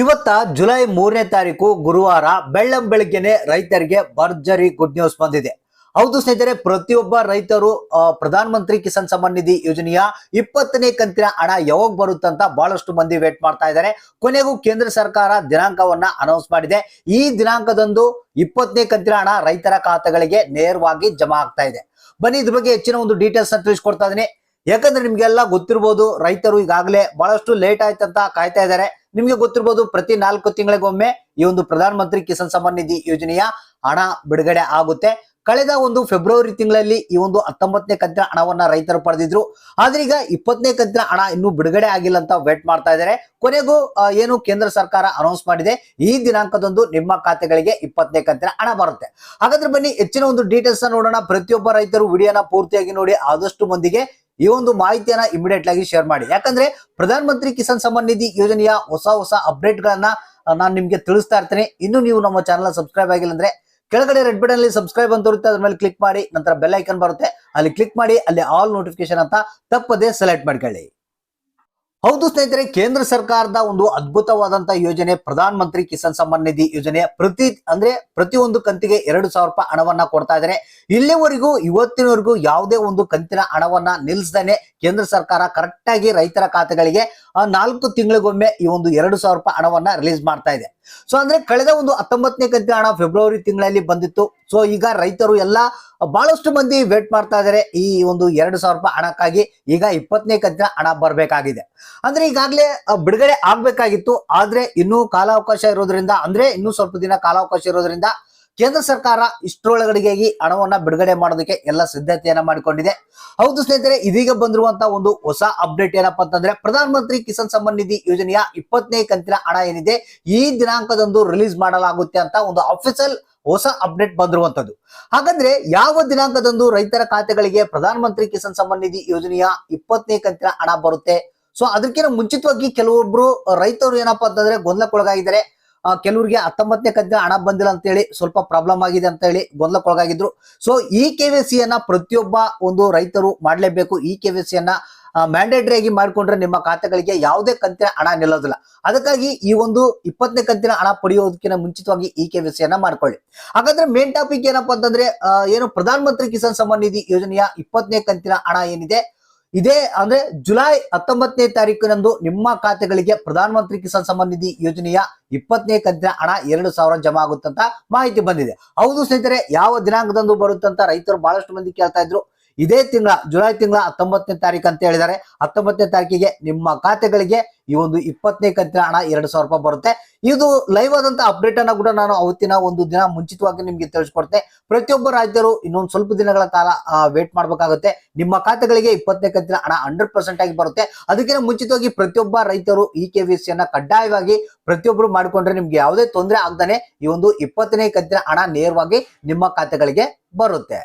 ಇವತ್ತ ಜುಲೈ ಮೂರನೇ ತಾರೀಕು ಗುರುವಾರ ಬೆಳ್ಳಂ ಬೆಳಗ್ಗೆನೆ ರೈತರಿಗೆ ಭರ್ಜರಿ ಗುಡ್ ನ್ಯೂಸ್ ಬಂದಿದೆ. ಹೌದು ಸ್ನೇಹಿತರೆ, ಪ್ರತಿಯೊಬ್ಬ ರೈತರು ಪ್ರಧಾನ ಮಂತ್ರಿ ಕಿಸಾನ್ ಸಮ್ಮಾನ್ ನಿಧಿ ಯೋಜನೆಯ ಇಪ್ಪತ್ತನೇ ಕಂತಿನ ಹಣ ಯಾವಾಗ ಬರುತ್ತಂತ ಬಹಳಷ್ಟು ಮಂದಿ ವೇಟ್ ಮಾಡ್ತಾ ಇದ್ದಾರೆ. ಕೊನೆಗೂ ಕೇಂದ್ರ ಸರ್ಕಾರ ದಿನಾಂಕವನ್ನ ಅನೌನ್ಸ್ ಮಾಡಿದೆ. ಈ ದಿನಾಂಕದಂದು ಇಪ್ಪತ್ತನೇ ಕಂತಿನ ಹಣ ರೈತರ ಖಾತೆಗಳಿಗೆ ನೇರವಾಗಿ ಜಮಾ ಆಗ್ತಾ ಇದೆ. ಬನ್ನಿ ಇದ್ರ ಬಗ್ಗೆ ಹೆಚ್ಚಿನ ಒಂದು ಡೀಟೇಲ್ಸ್ನ ತಿಳಿಸ್ಕೊಡ್ತಾ ಇದೀನಿ ಯಾಕಂದ್ರೆ ನಿಮ್ಗೆಲ್ಲ ಗೊತ್ತಿರ್ಬೋದು, ರೈತರು ಈಗಾಗಲೇ ಬಹಳಷ್ಟು ಲೇಟ್ ಆಯ್ತಂತ ಕಾಯ್ತಾ ಇದ್ದಾರೆ. ನಿಮ್ಗೆ ಗೊತ್ತಿರ್ಬೋದು, ಪ್ರತಿ ನಾಲ್ಕು ತಿಂಗಳಿಗೊಮ್ಮೆ ಈ ಒಂದು ಪ್ರಧಾನ ಮಂತ್ರಿ ಕಿಸಾನ್ ಸಮ್ಮಾನ್ ನಿಧಿ ಯೋಜನೆಯ ಹಣ ಬಿಡುಗಡೆ ಆಗುತ್ತೆ. ಕಳೆದ ಒಂದು ಫೆಬ್ರವರಿ ತಿಂಗಳಲ್ಲಿ ಈ ಒಂದು ಹತ್ತೊಂಬತ್ತನೇ ಕಂತಿನ ಹಣವನ್ನ ರೈತರು ಪಡೆದಿದ್ರು. ಆದ್ರೆ ಈಗ ಇಪ್ಪತ್ತನೇ ಕಂತಿನ ಹಣ ಇನ್ನೂ ಬಿಡುಗಡೆ ಆಗಿಲ್ಲ ಅಂತ ವೇಟ್ ಮಾಡ್ತಾ ಇದ್ದಾರೆ. ಕೊನೆಗೂ ಏನು ಕೇಂದ್ರ ಸರ್ಕಾರ ಅನೌನ್ಸ್ ಮಾಡಿದೆ, ಈ ದಿನಾಂಕದಂದು ನಿಮ್ಮ ಖಾತೆಗಳಿಗೆ ಇಪ್ಪತ್ತನೇ ಕಂತಿನ ಹಣ ಬರುತ್ತೆ. ಹಾಗಾದ್ರೆ ಬನ್ನಿ, ಹೆಚ್ಚಿನ ಒಂದು ಡೀಟೇಲ್ಸ್ ನೋಡೋಣ. ಪ್ರತಿಯೊಬ್ಬ ರೈತರು ವಿಡಿಯೋನ ಪೂರ್ತಿಯಾಗಿ ನೋಡಿ, ಆದಷ್ಟು ಮಂದಿಗೆ ಈ ಒಂದು ಮಾಹಿತಿಯನ್ನ ಇಮಿಡಿಯೇಟ್ ಆಗಿ ಶೇರ್ ಮಾಡಿ. ಯಾಕಂದ್ರೆ ಪ್ರಧಾನ ಮಂತ್ರಿ ಕಿಸಾನ್ ಸಮ್ಮಾನ್ ನಿಧಿ ಯೋಜನೆಯ ಹೊಸ ಹೊಸ ಅಪ್ಡೇಟ್ ಗಳನ್ನ ನಾನು ನಿಮ್ಗೆ ತಿಳಿಸ್ತಾ ಇರ್ತೇನೆ. ಇನ್ನು ನೀವು ನಮ್ಮ ಚಾನಲ್ ಸಬ್ಸ್ಕ್ರೈಬ್ ಆಗಿಲ್ಲ ಅಂದ್ರೆ ಕೆಳಗಡೆ ರೆಡ್ ಬಟನ್ ಅಲ್ಲಿ ಸಬ್ಸ್ಕ್ರೈಬ್ ಅಂತ ಬರುತ್ತೆ ಅದ್ರ ಮೇಲೆ ಕ್ಲಿಕ್ ಮಾಡಿ, ನಂತರ ಬೆಲ್ ಐಕನ್ ಬರುತ್ತೆ. ಅಲ್ಲಿ ಕ್ಲಿಕ್ ಮಾಡಿ, ಅಲ್ಲಿ ಆಲ್ ನೋಟಿಫಿಕೇಶನ್ ಅಂತ ತಪ್ಪದೇ ಸೆಲೆಕ್ಟ್ ಮಾಡ್ಕೊಳ್ಳಿ. ಹೌದು ಸ್ನೇಹಿತರೆ, ಕೇಂದ್ರ ಸರ್ಕಾರದ ಒಂದು ಅದ್ಭುತವಾದಂತ ಯೋಜನೆ ಪ್ರಧಾನ ಮಂತ್ರಿ ಕಿಸಾನ್ ಸಮ್ಮಾನ್ ನಿಧಿ ಯೋಜನೆ, ಪ್ರತಿ, ಅಂದ್ರೆ ಪ್ರತಿಯೊಂದು ಕಂತಿಗೆ ಎರಡು ಸಾವಿರ ರೂಪಾಯಿ ಹಣವನ್ನ ಕೊಡ್ತಾ ಇದ್ದಾರೆ ಇಲ್ಲಿವರೆಗೂ, ಇವತ್ತಿನವರೆಗೂ ಯಾವುದೇ ಒಂದು ಕಂತಿನ ಹಣವನ್ನ ನಿಲ್ಲಿಸದೇನೆ ಕೇಂದ್ರ ಸರ್ಕಾರ ಕರೆಕ್ಟ್ ಆಗಿ ರೈತರ ಖಾತೆಗಳಿಗೆ ನಾಲ್ಕು ತಿಂಗಳಿಗೊಮ್ಮೆ ಈ ಒಂದು ಎರಡು ಸಾವಿರ ರೂಪಾಯಿ ಹಣವನ್ನ ರಿಲೀಸ್ ಮಾಡ್ತಾ ಇದೆ. ಸೊ ಅಂದ್ರೆ ಕಳೆದ ಒಂದು ಹತ್ತೊಂಬತ್ತನೇ ಕಂತಿನ ಹಣ ಫೆಬ್ರವರಿ ತಿಂಗಳಲ್ಲಿ ಬಂದಿತ್ತು. ಸೊ ಈಗ ರೈತರು ಎಲ್ಲ ಬಹಳಷ್ಟು ಮಂದಿ ವೇಟ್ ಮಾಡ್ತಾ ಇದ್ದಾರೆ ಈ ಒಂದು ಎರಡು ಸಾವಿರ ರೂಪಾಯಿ ಹಣಕ್ಕಾಗಿ. ಈಗ ಇಪ್ಪತ್ತನೇ ಕಂತಿನ ಹಣ ಬರಬೇಕಾಗಿದೆ. ಅಂದ್ರೆ ಈಗಾಗಲೇ ಬಿಡುಗಡೆ ಆಗ್ಬೇಕಾಗಿತ್ತು. ಆದ್ರೆ ಇನ್ನೂ ಕಾಲಾವಕಾಶ ಇರೋದ್ರಿಂದ, ಅಂದ್ರೆ ಇನ್ನೂ ಸ್ವಲ್ಪ ದಿನ ಕಾಲಾವಕಾಶ ಇರೋದ್ರಿಂದ ಕೇಂದ್ರ ಸರ್ಕಾರ ಇಷ್ಟರೊಳಗಡೆಗಾಗಿ ಹಣವನ್ನ ಬಿಡುಗಡೆ ಮಾಡೋದಕ್ಕೆ ಎಲ್ಲ ಸಿದ್ಧತೆಯನ್ನ ಮಾಡಿಕೊಂಡಿದೆ. ಹೌದು ಸ್ನೇಹಿತರೆ, ಇದೀಗ ಬಂದಿರುವಂತ ಒಂದು ಹೊಸ ಅಪ್ಡೇಟ್ ಏನಪ್ಪಾ ಅಂತಂದ್ರೆ ಪ್ರಧಾನ ಮಂತ್ರಿ ಕಿಸಾನ್ ಸಮ್ಮಾನ್ ನಿಧಿ ಯೋಜನೆಯ ಇಪ್ಪತ್ತನೇ ಕಂತಿನ ಹಣ ಏನಿದೆ, ಈ ದಿನಾಂಕದಂದು ರಿಲೀಸ್ ಮಾಡಲಾಗುತ್ತೆ ಅಂತ ಒಂದು ಅಫಿಷಿಯಲ್ ಹೊಸ ಅಪ್ಡೇಟ್ ಬಂದಿರುವಂತದ್ದು ಹಾಗಂದ್ರೆ ಯಾವ ದಿನಾಂಕದಂದು ರೈತರ ಖಾತೆಗಳಿಗೆ ಪ್ರಧಾನ ಮಂತ್ರಿ ಕಿಸಾನ್ ಸಮ್ಮಾನ್ ನಿಧಿ ಯೋಜನೆಯ ಇಪ್ಪತ್ತನೇ ಕಂತಿನ ಹಣ ಬರುತ್ತೆ? ಸೊ ಅದಕ್ಕಿಂತ ಮುಂಚಿತವಾಗಿ ಕೆಲವೊಬ್ರು ರೈತರು ಏನಪ್ಪಾ ಅಂತಂದ್ರೆ ಗೊಂದಲಕ್ಕೊಳಗಾಗಿದ್ದಾರೆ. ಕೆಲವ್ರಿಗೆ ಹತ್ತೊಂಬತ್ತನೇ ಕಂತಿನ ಹಣ ಬಂದಿಲ್ಲ ಅಂತ ಹೇಳಿ ಸ್ವಲ್ಪ ಪ್ರಾಬ್ಲಮ್ ಆಗಿದೆ ಅಂತ ಹೇಳಿ ಗೊಂದಲಕ್ಕೊಳಗಾಗಿದ್ರು. ಸೊ ಈ ಕೆ ವಿ ಸಿಯನ್ನ ಪ್ರತಿಯೊಬ್ಬ ಒಂದು ರೈತರು ಮಾಡಲೇಬೇಕು. ಈ ಕೆ ವಿ ಸಿಯನ್ನ ಮ್ಯಾಂಡೇಟರಿ ಆಗಿ ಮಾಡಿಕೊಂಡ್ರೆ ನಿಮ್ಮ ಖಾತೆಗಳಿಗೆ ಯಾವುದೇ ಕಂತಿನ ಹಣ ನಿಲ್ಲೋದಿಲ್ಲ. ಅದಕ್ಕಾಗಿ ಈ ಒಂದು ಇಪ್ಪತ್ತನೇ ಕಂತಿನ ಹಣ ಪಡೆಯೋದಕ್ಕಿಂತ ಮುಂಚಿತವಾಗಿ ಈ ಕೆ ಸಿಯನ್ನ ಮಾಡ್ಕೊಳ್ಳಿ. ಹಾಗಾದ್ರೆ ಮೇನ್ ಟಾಪಿಕ್ ಏನಪ್ಪಾ ಅಂತಂದ್ರೆ ಏನು ಪ್ರಧಾನ ಮಂತ್ರಿ ಕಿಸಾನ್ ಸಮ್ಮಾನ್ ನಿಧಿ ಯೋಜನೆಯ ಇಪ್ಪತ್ತನೇ ಕಂತಿನ ಹಣ ಏನಿದೆ? ಇದೇ ಅಂದ್ರೆ ಜುಲೈ ಹತ್ತೊಂಬತ್ತನೇ ತಾರೀಕಿನಂದು ನಿಮ್ಮ ಖಾತೆಗಳಿಗೆ ಪ್ರಧಾನ ಮಂತ್ರಿ ಕಿಸಾನ್ ಸಮ್ಮಾನ್ ನಿಧಿ ಯೋಜನೆಯ ಇಪ್ಪತ್ತನೇ ಕಂತಿನ ಹಣ ಎರಡು ಸಾವಿರ ಜಮಾ ಆಗುತ್ತಂತ ಮಾಹಿತಿ ಬಂದಿದೆ. ಹೌದು ಸ್ನೇಹಿತರೆ, ಯಾವ ದಿನಾಂಕದಂದು ಬರುತ್ತಂತ ರೈತರು ಬಹಳಷ್ಟು ಮಂದಿ ಕೇಳ್ತಾ ಇದ್ರು. ಇದೇ ತಿಂಗಳ, ಜುಲೈ ತಿಂಗಳ ಹತ್ತೊಂಬತ್ತನೇ ತಾರೀಕು ಅಂತ ಹೇಳಿದ್ದಾರೆ. ಹತ್ತೊಂಬತ್ತನೇ ತಾರೀಕಿಗೆ ನಿಮ್ಮ ಖಾತೆಗಳಿಗೆ ಈ ಒಂದು ಇಪ್ಪತ್ತನೇ ಕಂತಿನ ಹಣ ಎರಡು ಸಾವಿರ ರೂಪಾಯಿ ಬರುತ್ತೆ. ಇದು ಲೈವ್ ಆದಂತ ಅಪ್ಡೇಟ್ ಅನ್ನ ಕೂಡ ನಾನು ಅವತ್ತಿನ ಒಂದು ದಿನ ಮುಂಚಿತವಾಗಿ ನಿಮ್ಗೆ ತಿಳಿಸ್ಕೊಡ್ತೆ. ಪ್ರತಿಯೊಬ್ಬ ರಾಜ್ಯರು ಇನ್ನೊಂದು ಸ್ವಲ್ಪ ದಿನಗಳ ಕಾಲ ವೇಟ್ ಮಾಡಬೇಕಾಗುತ್ತೆ. ನಿಮ್ಮ ಖಾತೆಗಳಿಗೆ ಇಪ್ಪತ್ತನೇ ಕಂತಿನ ಹಣ ಹಂಡ್ರೆಡ್ ಪರ್ಸೆಂಟ್ ಆಗಿ ಬರುತ್ತೆ. ಅದಕ್ಕಿಂತ ಮುಂಚಿತವಾಗಿ ಪ್ರತಿಯೊಬ್ಬ ರೈತರು ಇ ಕೆ ವಿ ಸಿಯನ್ನ ಕಡ್ಡಾಯವಾಗಿ ಪ್ರತಿಯೊಬ್ಬರು ಮಾಡಿಕೊಂಡ್ರೆ ನಿಮ್ಗೆ ಯಾವುದೇ ತೊಂದರೆ ಆಗ್ದಾನೆ ಈ ಒಂದು ಇಪ್ಪತ್ತನೇ ಕಂತಿನ ಹಣ ನೇರವಾಗಿ ನಿಮ್ಮ ಖಾತೆಗಳಿಗೆ ಬರುತ್ತೆ.